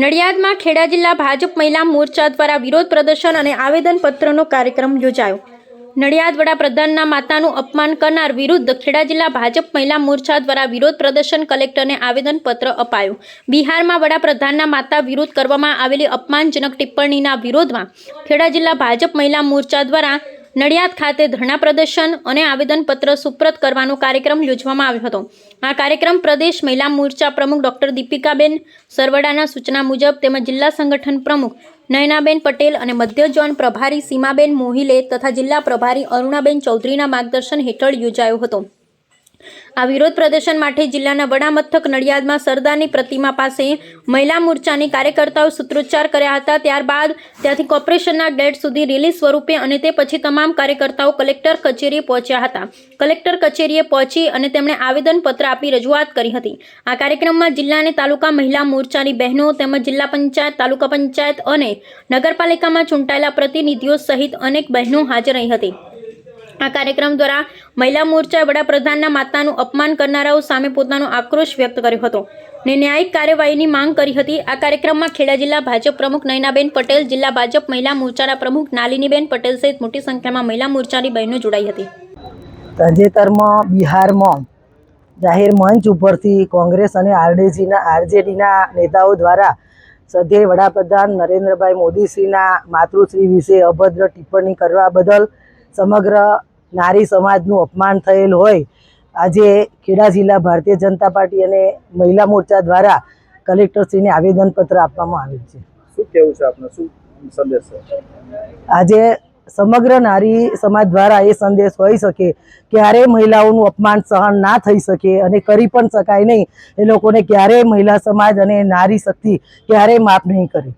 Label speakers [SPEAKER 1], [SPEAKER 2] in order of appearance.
[SPEAKER 1] નડિયાદમાં ખેડા જિલ્લા ભાજપ મહિલા મોરચા દ્વારા વિરોધ પ્રદર્શન અને આવેદનપત્રનો કાર્યક્રમ યોજાયો. નડિયાદ વડાપ્રધાનના માતાનું અપમાન કરનાર વિરુદ્ધ ખેડા જિલ્લા ભાજપ મહિલા મોરચા દ્વારા વિરોધ પ્રદર્શન કલેક્ટરને આવેદનપત્ર અપાયું. બિહારમાં વડાપ્રધાનના માતા વિરુદ્ધ કરવામાં આવેલી અપમાનજનક ટિપ્પણીના વિરોધમાં ખેડા જિલ્લા ભાજપ મહિલા મોરચા દ્વારા નડિયાદ ખાતે ધરણા પ્રદર્શન અને આવેદનપત્ર સુપ્રત કરવાનો કાર્યક્રમ યોજવામાં આવ્યો હતો. આ કાર્યક્રમ પ્રદેશ મહિલા મોરચા પ્રમુખ ડોક્ટર દીપિકાબેન સરવડાના સૂચના મુજબ તેમજ જિલ્લા સંગઠન પ્રમુખ નયનાબેન પટેલ અને મધ્ય ઝોન પ્રભારી સીમાબેન મોહિલે તથા જિલ્લા પ્રભારી અરુણાબેન ચૌધરીના માર્ગદર્શન હેઠળ યોજાયો હતો. આ વિરોધ પ્રદર્શન માટે જિલ્લાના વડામથક નડિયાદમાં સરદારની પ્રતિમા પાસે મહિલા મોરચાની કાર્યકર્તાઓ સૂત્રોચ્ચાર કર્યા હતા. ત્યારબાદ ત્યાંથી કોર્પોરેશનના ગેટ સુધી રેલી સ્વરૂપે અને તે પછી તમામ કાર્યકર્તાઓ કલેક્ટર કચેરીએ પહોંચ્યા હતા. કલેક્ટર કચેરીએ પહોંચી અને તેમણે આવેદનપત્ર આપી રજૂઆત કરી હતી. આ કાર્યક્રમમાં જિલ્લા અને તાલુકા મહિલા મોરચાની બહેનો તેમજ જિલ્લા પંચાયત, તાલુકા પંચાયત અને નગરપાલિકામાં ચૂંટાયેલા પ્રતિનિધિઓ સહિત અનેક બહેનો હાજર રહી હતી. આ કાર્યક્રમ દ્વારા મહિલા મોરચાએ વડાપ્રધાનના માતાનું અપમાન કરનારાઓ સામે પોતાનો આક્રોશ વ્યક્ત કર્યો હતો ને ન્યાયિક કાર્યવાહીની માંગ કરી હતી. આ કાર્યક્રમમાં ખેડા જિલ્લા ભાજપ પ્રમુખ નયનાબેન પટેલ, જિલ્લા ભાજપ મહિલા મોરચાના પ્રમુખ નાલિનીબેન પટેલ સહિત મોટી સંખ્યામાં મહિલા મોરચાની બહેનો જોડાઈ હતી.
[SPEAKER 2] તાજેતરમાં બિહારમાં જાહેર મંચ ઉપરથી કોંગ્રેસ અને આરડીજીના આરજેડીના નેતાઓ દ્વારા સદ્ય વડાપ્રધાન નરેન્દ્રભાઈ મોદીશ્રીના માતૃશ્રી વિશે અભદ્ર ટિપ્પણી કરવા બદલ સમગ્ર નારી સમાજનું અપમાન થયેલ હોય આજે ખેડા જિલ્લા ભારતીય જનતા પાર્ટી અને મહિલા મોરચા દ્વારા કલેક્ટરશ્રીને આવેદનપત્ર આપવામાં આવેલ છે.
[SPEAKER 3] શું કેવું છે આપનો? શું સંદેશ
[SPEAKER 2] આજે સમગ્ર નારી સમાજ દ્વારા એ સંદેશ હોઈ શકે ક્યારેય મહિલાઓનું અપમાન સહન ના થઈ શકે અને કરી પણ શકાય નહીં. એ લોકોને ક્યારેય મહિલા સમાજ અને નારી શક્તિ ક્યારેય માફ નહીં કરે.